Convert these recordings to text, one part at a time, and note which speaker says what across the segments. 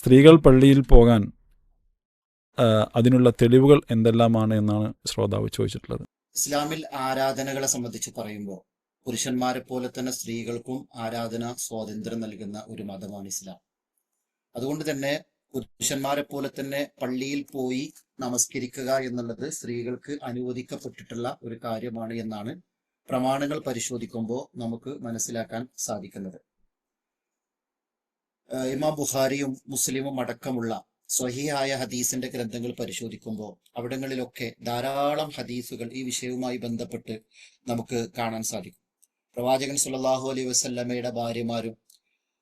Speaker 1: സ്ത്രീകൾ പള്ളിയിൽ പോകാൻ അതിനുള്ള തെളിവുകൾ എന്തെല്ലാമാണ് എന്നാണ് ശ്രോതാവ് ചോദിച്ചിട്ടുള്ളത്.
Speaker 2: ഇസ്ലാമിൽ ആരാധനകളെ സംബന്ധിച്ച് പറയുമ്പോൾ പുരുഷന്മാരെ പോലെ തന്നെ സ്ത്രീകൾക്കും ആരാധന സ്വാതന്ത്ര്യം നൽകുന്ന ഒരു മതമാണ് ഇസ്ലാം. അതുകൊണ്ട് തന്നെ പുരുഷന്മാരെ പോലെ തന്നെ പള്ളിയിൽ പോയി നമസ്കരിക്കുക എന്നുള്ളത് സ്ത്രീകൾക്ക് അനുവദിക്കപ്പെട്ടിട്ടുള്ള ഒരു കാര്യമാണ് എന്നാണ് പ്രമാണങ്ങൾ പരിശോധിക്കുമ്പോൾ നമുക്ക് മനസ്സിലാക്കാൻ സാധിക്കുന്നത്. ഇമാം ബുഖാരിയും മുസ്ലിമും അടക്കമുള്ള സ്വഹിയായ ഹദീസിന്റെ ഗ്രന്ഥങ്ങൾ പരിശോധിക്കുമ്പോൾ അവിടങ്ങളിലൊക്കെ ധാരാളം ഹദീസുകൾ ഈ വിഷയവുമായി ബന്ധപ്പെട്ട് നമുക്ക് കാണാൻ സാധിക്കും. പ്രവാചകൻ സുല്ലാഹു അലൈഹി വസല്ലമയുടെ ഭാര്യമാരും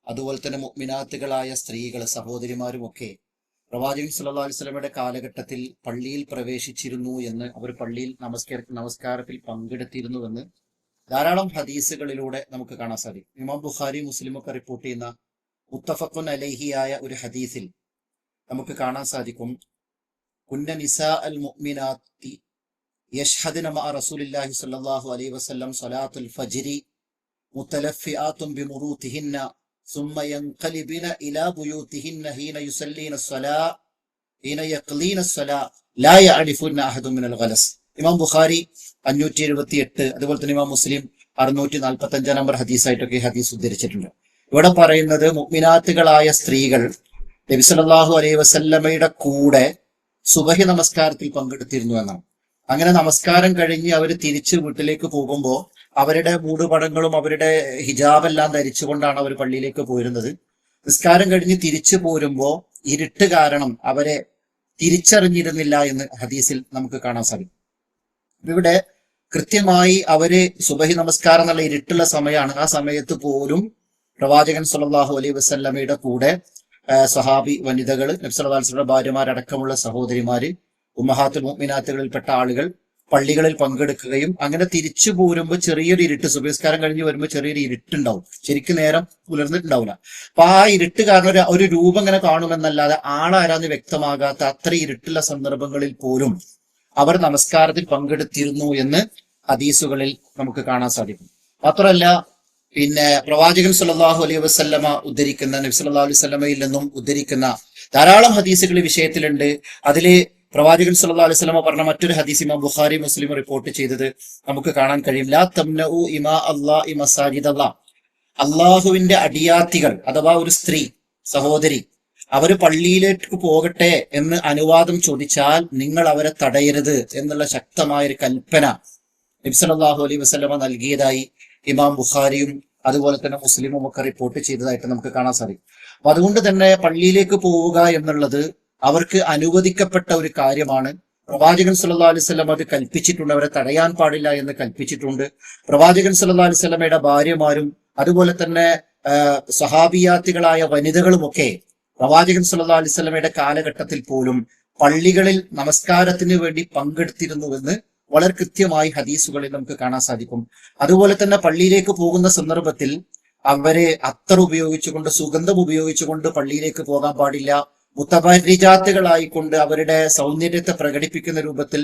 Speaker 2: അതുപോലെ തന്നെ മുഅ്മിനാത്തുകളായ സ്ത്രീകൾ സഹോദരിമാരും ഒക്കെ പ്രവാചകൻ സുല്ലാ അലൈഹി വസല്ലമയുടെ കാലഘട്ടത്തിൽ പള്ളിയിൽ പ്രവേശിച്ചിരുന്നു എന്ന് അവർ പള്ളിയിൽ നമസ്കാര നമസ്കാരത്തിൽ പങ്കെടുത്തിരുന്നുവെന്ന് ധാരാളം ഹദീസുകളിലൂടെ നമുക്ക് കാണാൻ സാധിക്കും. ഇമാം ബുഖാരി മുസ്ലിമൊക്കെ റിപ്പോർട്ട് ചെയ്യുന്ന മുത്തഫഖുൻ അലൈഹിയായ ഒരു ഹദീസിൽ നമുക്ക് കാണാൻ സാധിക്കും കുന്ന നിസാ അൽ മുഅ്മിനാത്തി യഷ്ഹദിന മഅ റസൂലില്ലാഹി സ്വല്ലല്ലാഹു അലൈഹി വസല്ലം സ്വലാത്തുൽ ഫജ്രി മുത്തലഫിആത്തും ബിമുറൂതിഹിന്ന ثم ينقلبن إلى بيوتهن حين يصلين الصلاة حين يقلين الصلاة لا يعرفن أحد من الغلس ഇമാം ബുഖാരി അഞ്ഞൂറ്റി എഴുപത്തി എട്ട് അതുപോലെ തന്നെ ഇമാം മുസ്ലിം അറുന്നൂറ്റി നാൽപ്പത്തി അഞ്ചാം നമ്പർ ഹദീസായിട്ടൊക്കെ ഈ ഹദീസ് ഉദ്ധരിച്ചിട്ടുണ്ട് ഇവിടെ പറയുന്നത് മുഗ്മിനാത്തുകളായ സ്ത്രീകൾ നബി സല്ലല്ലാഹു അലൈഹി വസല്ലമയുടെ കൂടെ സുബഹി നമസ്കാരത്തിൽ പങ്കെടുത്തിരുന്നു എന്നാണ്. അങ്ങനെ നമസ്കാരം കഴിഞ്ഞ് അവർ തിരിച്ച് വീട്ടിലേക്ക് പോകുമ്പോൾ അവരുടെ മൂടുപടങ്ങളും അവരുടെ ഹിജാബെല്ലാം ധരിച്ചുകൊണ്ടാണ് അവർ പള്ളിയിലേക്ക് പോയിരുന്നത്. നിസ്കാരം കഴിഞ്ഞ് തിരിച്ചു പോരുമ്പോൾ ഇരുട്ട് കാരണം അവരെ തിരിച്ചറിഞ്ഞിരുന്നില്ല എന്ന് ഹദീസിൽ നമുക്ക് കാണാൻ സാധിക്കും. ഇവിടെ കൃത്യമായി അവർ സുബഹി നമസ്കാരം എന്നുള്ള ഇരുട്ടുള്ള സമയമാണ്. ആ സമയത്ത് പോലും പ്രവാചകൻ സല്ലല്ലാഹു അലൈ വസല്ലമയുടെ കൂടെ സഹാബി വനിതകൾ നബ്സലവാൽസിയുടെ ഭാര്യമാരടക്കമുള്ള സഹോദരിമാര് ഉമ്മഹാത്തുൽ മുഅ്മിനാത്തുകളിൽപ്പെട്ട ആളുകൾ പള്ളികളിൽ പങ്കെടുക്കുകയും അങ്ങനെ തിരിച്ചു പോരുമ്പോൾ ചെറിയൊരു ഇരുട്ട് സുബഹിസ്കാരം കഴിഞ്ഞ് വരുമ്പോൾ ചെറിയൊരു ഇരുട്ടുണ്ടാവും. ശരിക്കും നേരം പുലർന്നിട്ടുണ്ടാവില്ല. അപ്പൊ ആ ഇരുട്ട് കാരണം ഒരു ഒരു രൂപം ഇങ്ങനെ കാണുമെന്നല്ലാതെ ആളാരാന്ന് വ്യക്തമാകാത്ത അത്ര ഇരുട്ടുള്ള സന്ദർഭങ്ങളിൽ പോലും അവർ നമസ്കാരത്തിൽ പങ്കെടുത്തിരുന്നു എന്ന് ഹദീസുകളിൽ നമുക്ക് കാണാൻ സാധിക്കും. മാത്രമല്ല പിന്നെ പ്രവാചകൻ സല്ലല്ലാഹു അലൈഹി വസല്ലമ ഉദ്ധരിക്കുന്ന നബി സല്ലല്ലാഹു അലൈഹി സ്വലമയിൽ നിന്നും ഉദ്ധരിക്കുന്ന ധാരാളം ഹദീസുകൾ വിഷയത്തിലുണ്ട്. അതിൽ പ്രവാചകൻ സല്ലല്ലാഹു അലൈഹി സ്വലമ പറഞ്ഞ മറ്റൊരു ഹദീസ് ഇമാം ബുഖാരി മുസ്ലിം റിപ്പോർട്ട് ചെയ്തത് നമുക്ക് കാണാൻ കഴിയും. ലാ തംനഉ ഇമാ അല്ലാഹി മസാജിദ് അള്ളാ അള്ളാഹുവിന്റെ അടിയാത്തികൾ അഥവാ ഒരു സ്ത്രീ സഹോദരി അവർ പള്ളിയിലേക്ക് പോകട്ടെ എന്ന് അനുവാദം ചോദിച്ചാൽ നിങ്ങൾ അവരെ തടയരുത് എന്നുള്ള ശക്തമായ ഒരു കൽപ്പന നബ്സലാഹു അലൈഹി വസ്ലമ നൽകിയതായി ഇമാം ബുഖാരിയും അതുപോലെ തന്നെ മുസ്ലിമും ഒക്കെ റിപ്പോർട്ട് ചെയ്തതായിട്ട് നമുക്ക് കാണാൻ സാധിക്കും. അപ്പൊ അതുകൊണ്ട് തന്നെ പള്ളിയിലേക്ക് പോവുക എന്നുള്ളത് അവർക്ക് അനുവദിക്കപ്പെട്ട ഒരു കാര്യമാണ്. പ്രവാചകൻ സല്ലല്ലാഹു അലൈഹി വസല്ലം അത് കൽപ്പിച്ചിട്ടുണ്ട് അവരെ തടയാൻ പാടില്ല എന്ന് കൽപ്പിച്ചിട്ടുണ്ട്. പ്രവാചകൻ സല്ലല്ലാഹു അലൈഹി വസല്ലമയുടെ ഭാര്യമാരും അതുപോലെ തന്നെ സഹാബിയാത്തികളായ വനിതകളുമൊക്കെ പ്രവാചകൻ സല്ലല്ലാഹു അലൈഹി വസല്ലമയുടെ കാലഘട്ടത്തിൽ പോലും പള്ളികളിൽ നമസ്കാരത്തിന് വേണ്ടി പങ്കെടുത്തിരുന്നുവെന്ന് വളരെ കൃത്യമായി ഹദീസുകളിൽ നമുക്ക് കാണാൻ സാധിക്കും. അതുപോലെ തന്നെ പള്ളിയിലേക്ക് പോകുന്ന സന്ദർഭത്തിൽ അവരെ അത്തർ ഉപയോഗിച്ചുകൊണ്ട് സുഗന്ധം ഉപയോഗിച്ചുകൊണ്ട് പള്ളിയിലേക്ക് പോകാൻ പാടില്ല. മുത്തപരിജാത്തുകളായിക്കൊണ്ട് അവരുടെ സൗന്ദര്യത്തെ പ്രകടിപ്പിക്കുന്ന രൂപത്തിൽ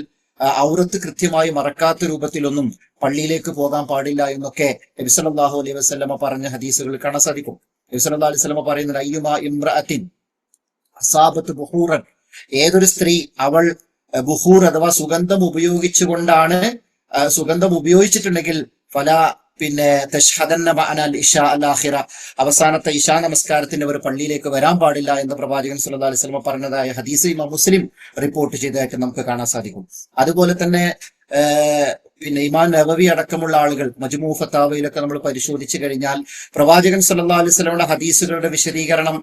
Speaker 2: ഔറത്ത് കൃത്യമായി മറക്കാത്ത രൂപത്തിലൊന്നും പള്ളിയിലേക്ക് പോകാൻ പാടില്ല എന്നൊക്കെ നബി സല്ലല്ലാഹു അലൈഹി വസല്ലമ പറഞ്ഞ ഹദീസുകൾ കാണാൻ സാധിക്കും. നബി സല്ലല്ലാഹു അലൈഹി വസല്ലമ പറയുന്നത് അയ്യുമാ ഇമ്രഅത്തിൻ അസാബത്ത് ബുഹൂറൻ. ഏതൊരു സ്ത്രീ അവൾ ബുഹൂർ അഥവാ സുഗന്ധം ഉപയോഗിച്ചുകൊണ്ടാണ് സുഗന്ധം ഉപയോഗിച്ചിട്ടുണ്ടെങ്കിൽ ഫല പിന്നെ തഷ്ഹദന്ന ഇഷ അലാഹിറ അവസാനത്തെ ഇഷാ നമസ്കാരത്തിന് അവർ പള്ളിയിലേക്ക് വരാൻ പാടില്ല എന്ന് പ്രവാചകൻ സല്ലല്ലാഹു അലൈഹി സ്വലമ പറഞ്ഞതായ ഹദീസ് ഇമാം മുസ്ലിം റിപ്പോർട്ട് ചെയ്തതായിട്ട് നമുക്ക് കാണാൻ സാധിക്കും. അതുപോലെ തന്നെ പിന്നെ ഇമാൻ നവവി അടക്കമുള്ള ആളുകൾ മജ്മൂ ഫത്താവയിലൊക്കെ നമ്മൾ പരിശോധിച്ചു കഴിഞ്ഞാൽ പ്രവാചകൻ സല്ലല്ലാഹു അലൈഹി ഹദീസുകളുടെ വിശദീകരണം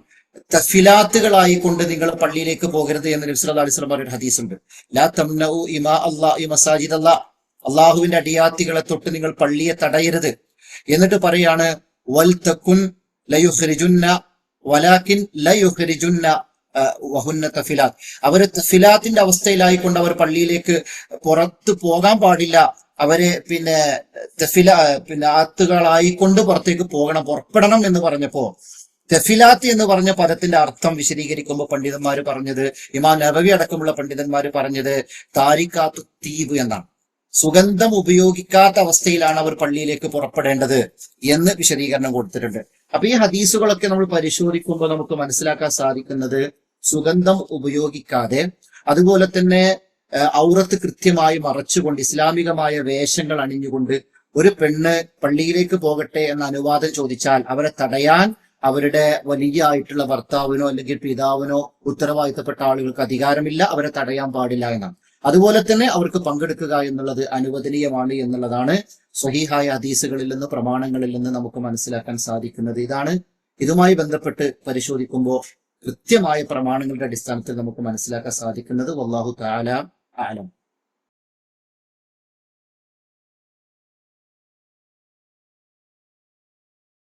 Speaker 2: തഫിലാത്തുകളായി കൊണ്ട് നിങ്ങൾ പള്ളിയിലേക്ക് പോകരുത് എന്ന് നബി സല്ലല്ലാഹു അലൈഹി വസല്ലം ഒരു ഹദീസ് ഉണ്ട് ലാ തംനഉ ഇമാ അല്ലാഹി മസാജിദ് അല്ലാ അള്ളാഹുവിന്റെ അടിയാത്തികളെ തൊട്ട് നിങ്ങൾ പള്ളിയെ തടയരുത്. എന്നിട്ട് പറയാണ് വൽ തക്കുൻ ലയുഖരിജുന്ന വലാകിൻ ലയുഖരിജുന്ന വഹുന്ന തഫിലാത്ത് അവർ തഫിലാത്തിന്റെ അവസ്ഥയിലായിക്കൊണ്ട് അവർ പള്ളിയിലേക്ക് പുറത്ത് പോകാൻ പാടില്ല. അവരെ പിന്നെ തഫില പിന്നെ ആത്തുകളായിക്കൊണ്ട് പുറത്തേക്ക് പോകണം പുറപ്പെടണം എന്ന് പറഞ്ഞപ്പോ തെഫിലാത്ത് എന്ന് പറഞ്ഞ പദത്തിന്റെ അർത്ഥം വിശദീകരിക്കുമ്പോൾ പണ്ഡിതന്മാർ പറഞ്ഞത് ഇമാം നബവി അടക്കമുള്ള പണ്ഡിതന്മാർ പറഞ്ഞത് താരിക്കാത്ത് തീവ് എന്നാണ്. സുഗന്ധം ഉപയോഗിക്കാത്ത അവസ്ഥയിലാണ് അവർ പള്ളിയിലേക്ക് പുറപ്പെടേണ്ടത് എന്ന് വിശദീകരണം കൊടുത്തിട്ടുണ്ട്. അപ്പൊ ഈ ഹദീസുകളൊക്കെ നമ്മൾ പരിശോധിക്കുമ്പോൾ നമുക്ക് മനസ്സിലാക്കാൻ സാധിക്കുന്നത് സുഗന്ധം ഉപയോഗിക്കാതെ അതുപോലെ തന്നെ ഔറത്ത് കൃത്യമായി മറച്ചുകൊണ്ട് ഇസ്ലാമികമായ വേഷങ്ങൾ അണിഞ്ഞുകൊണ്ട് ഒരു പെണ്ണ് പള്ളിയിലേക്ക് പോകട്ടെ എന്ന അനുവാദം ചോദിച്ചാൽ അവരെ തടയാൻ അവരുടെ വലിയ ആയിട്ടുള്ള ഭർത്താവിനോ അല്ലെങ്കിൽ പിതാവിനോ ഉത്തരവാദിത്തപ്പെട്ട ആളുകൾക്ക് അധികാരമില്ല. അവരെ തടയാൻ പാടില്ല എന്നാണ്. അതുപോലെ തന്നെ അവർക്ക് പങ്കെടുക്കുക എന്നുള്ളത് അനുവദനീയമാണ് എന്നുള്ളതാണ് സ്വഹീഹായ ഹദീസുകളിൽ നിന്ന് പ്രമാണങ്ങളിൽ നിന്ന് നമുക്ക് മനസ്സിലാക്കാൻ സാധിക്കുന്നത്. ഇതാണ് ഇതുമായി ബന്ധപ്പെട്ട് പരിശോധിക്കുമ്പോൾ കൃത്യമായ പ്രമാണങ്ങളുടെ അടിസ്ഥാനത്തിൽ നമുക്ക് മനസ്സിലാക്കാൻ സാധിക്കുന്നത്. വല്ലാഹു താല ആലം.